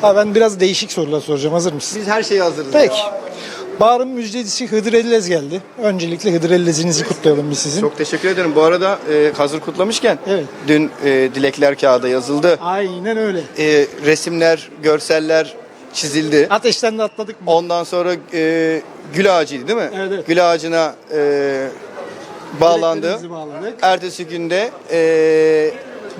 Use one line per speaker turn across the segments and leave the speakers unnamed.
Ha, ben biraz değişik sorular soracağım. Hazır mısın?
Biz her şeye hazırız.
Peki. Bahar'ın müjdecisi Hıdır Ellez geldi. Öncelikle Hıdır Ellez'inizi kutlayalım biz sizin.
Çok teşekkür ederim. Bu arada e, hazır kutlamışken
Evet.
dün e, dilekler kağıda yazıldı.
Aynen öyle.
E, resimler, görseller çizildi.
Ateşten de atladık mı?
Ondan sonra e, gül ağacıydı değil mi?
Evet, evet.
Gül ağacına e, bağlandı.
Dileklerimizi bağladık.
Ertesi günde e,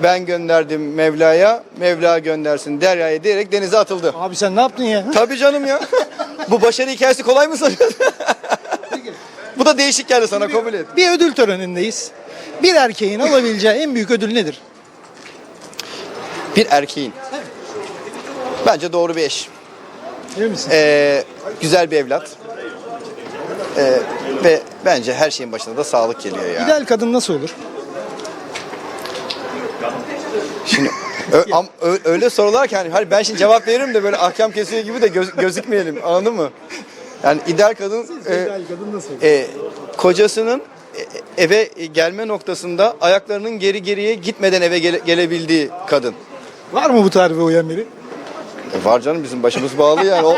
ben gönderdim Mevla'ya, Mevla göndersin Derya'ya diyerek denize atıldı.
Abi sen ne yaptın ya?
Tabii canım ya. Bu başarı hikayesi kolay mı sanıyorsun? Bu da değişik geldi sana kabul et.
Bir ödül törenindeyiz. Bir erkeğin alabileceği en büyük ödül nedir?
Bir erkeğin. Bence doğru bir eş.
Emin misin?
Ee, güzel bir evlat. Ee, ve bence her şeyin başında da sağlık geliyor ya.
İdeal kadın nasıl olur?
Şimdi ö- am- ö- öyle sorular ki hani hayır ben şimdi cevap veririm de böyle ahkam kesiyor gibi de göz- gözükmeyelim anladın mı? Yani ideal kadın e,
kadın nasıl
e, kocasının e- eve gelme noktasında ayaklarının geri geriye gitmeden eve gele- gelebildiği kadın.
Var mı bu tarife uyan biri?
E, var canım bizim başımız bağlı yani. O,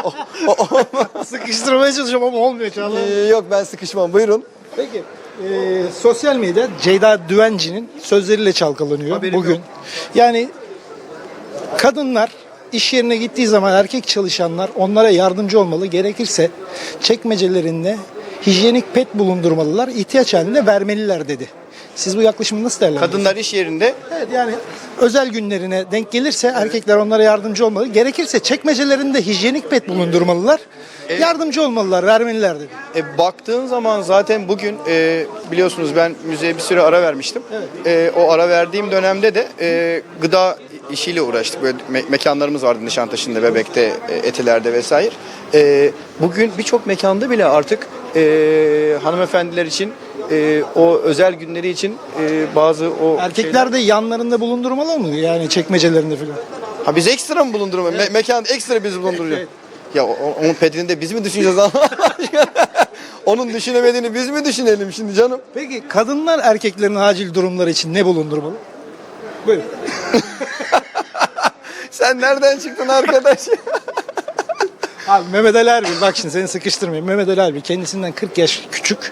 o- o-
Sıkıştırmaya çalışıyorum ama olmuyor Çağla.
Ee, yok ben sıkışmam buyurun.
Peki. E, sosyal medya Ceyda Düvenci'nin sözleriyle çalkalanıyor
Haberim
bugün.
yok.
Yani kadınlar iş yerine gittiği zaman erkek çalışanlar onlara yardımcı olmalı. Gerekirse çekmecelerinde hijyenik pet bulundurmalılar. ihtiyaç halinde vermeliler dedi. Siz bu yaklaşımı nasıl değerlendiriyorsunuz?
Kadınlar iş yerinde
Evet yani özel günlerine denk gelirse erkekler onlara yardımcı olmalı. Gerekirse çekmecelerinde hijyenik pet bulundurmalılar. Yardımcı olmalılar, vermeliler dedi.
E, baktığın zaman zaten bugün e, biliyorsunuz ben müzeye bir süre ara vermiştim. E, o ara verdiğim dönemde de e, gıda işiyle uğraştık. Böyle me- mekanlarımız vardı Nişantaşı'nda, Bebek'te, e, Etiler'de vesaire. E, bugün birçok mekanda bile artık e, hanımefendiler için e, o özel günleri için e, bazı o
Erkekler de yanlarında bulundurmalı mı? Yani çekmecelerinde falan.
Ha biz ekstra mı bulundurma? Me- mekan ekstra biz bulunduracağız.
Evet.
Ya o- o- onun pedini de biz mi düşüneceğiz Allah aşkına? Onun düşünemediğini biz mi düşünelim şimdi canım?
Peki kadınlar erkeklerin acil durumları için ne bulundurmalı? Buyurun.
Sen nereden çıktın arkadaş?
Abi Mehmet Ali Erbil bak şimdi seni sıkıştırmayayım. Mehmet Ali Erbil kendisinden 40 yaş küçük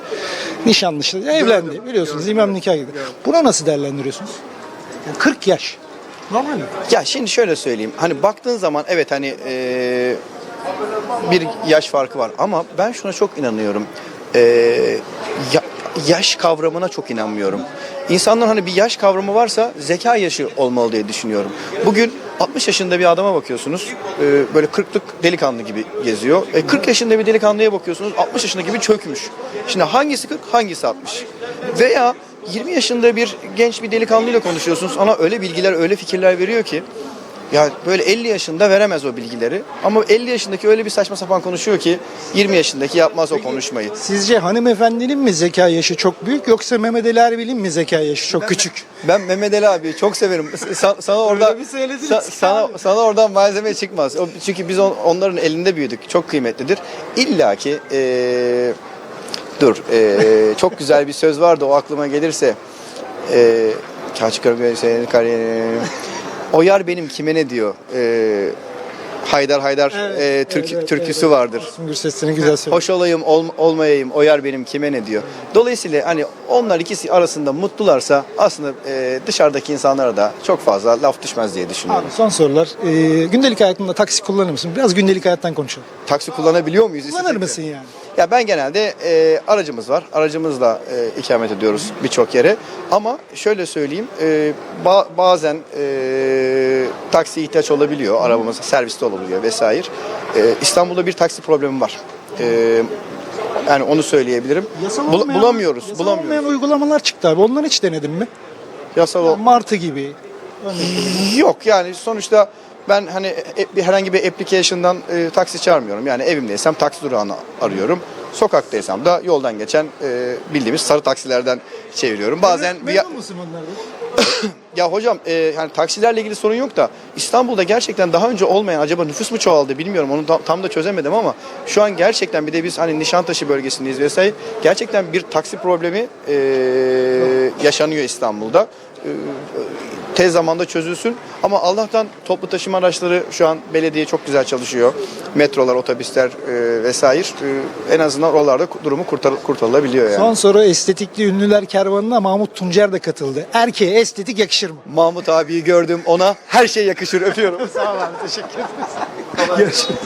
nişanlısı evlendi biliyorsunuz imam nikah gibi. Buna nasıl değerlendiriyorsunuz? Yani 40 yaş. Normal mi?
ya şimdi şöyle söyleyeyim. Hani baktığın zaman evet hani eee, bir yaş farkı var ama ben şuna çok inanıyorum. Eee, ya- yaş kavramına çok inanmıyorum. İnsanların hani bir yaş kavramı varsa zeka yaşı olmalı diye düşünüyorum. Bugün 60 yaşında bir adama bakıyorsunuz. eee, böyle 40'lık delikanlı gibi geziyor. E, 40 yaşında bir delikanlıya bakıyorsunuz. 60 yaşında gibi çökmüş. Şimdi hangisi 40 hangisi 60? Veya 20 yaşında bir genç bir delikanlıyla konuşuyorsunuz. Ona öyle bilgiler, öyle fikirler veriyor ki ya böyle 50 yaşında veremez o bilgileri. Ama 50 yaşındaki öyle bir saçma sapan konuşuyor ki 20 yaşındaki yapmaz o konuşmayı.
Sizce hanımefendinin mi zeka yaşı çok büyük yoksa Mehmet Ali Erbil'in mi zeka yaşı çok küçük?
Ben Mehmet Ali abi çok severim. Sa- sana orada
bir söylediniz ki
sana
abi.
sana oradan malzeme çıkmaz. O, çünkü biz on- onların elinde büyüdük. Çok kıymetlidir. İlla ki eee, dur eee, çok güzel bir söz vardı o aklıma gelirse. Eee Kaç kere senin kariyerin. O yar benim kime ne diyor? Eee Haydar Haydar eee, türk, türküsü vardır.
Müslüm Gürses'in güzel söyledi.
Hoş olayım ol- olmayayım o yar benim kime ne diyor. Dolayısıyla hani onlar ikisi arasında mutlularsa aslında e, dışarıdaki insanlara da çok fazla laf düşmez diye düşünüyorum.
Abi son sorular. Ee, gündelik hayatında taksi kullanır mısın? Biraz gündelik hayattan konuşalım.
Taksi kullanabiliyor muyuz?
Kullanır mısın yani?
Ya ben genelde e, aracımız var. Aracımızla e, ikamet ediyoruz birçok yere. Ama şöyle söyleyeyim e, ba- bazen e, taksi ihtiyaç olabiliyor. Arabamız serviste olabiliyor vesaire. E, İstanbul'da bir taksi problemi var. E, yani onu söyleyebilirim.
Yasal
Bul-
olmayan-
bulamıyoruz.
Yasal
bulamıyoruz.
olmayan uygulamalar çıktı abi. Onları hiç denedin mi?
Yasal ol-
Martı gibi.
Yok yani sonuçta ben hani e- bir herhangi bir application'dan e, taksi çağırmıyorum. Yani evimdeysem taksi durağını arıyorum. Sokaktaysam da yoldan geçen e, bildiğimiz sarı taksilerden çeviriyorum. Bazen
Memnun musun onlardan?
ya hocam e, yani taksilerle ilgili sorun yok da İstanbul'da gerçekten daha önce olmayan acaba nüfus mu çoğaldı bilmiyorum onu tam, tam da çözemedim ama şu an gerçekten bir de biz hani Nişantaşı bölgesindeyiz vesaire gerçekten bir taksi problemi e, yaşanıyor İstanbul'da. E, tez zamanda çözülsün. Ama Allah'tan toplu taşıma araçları şu an belediye çok güzel çalışıyor. Metrolar, otobüsler e, vesaire e, en azından oralarda durumu kurtar, kurtarılabiliyor yani.
Son soru estetikli ünlüler kervanına Mahmut Tuncer de katıldı. Erkeğe estetik yakışır mı?
Mahmut abiyi gördüm ona her şey yakışır öpüyorum.
Sağ ol abi teşekkür ederiz. Görüşürüz.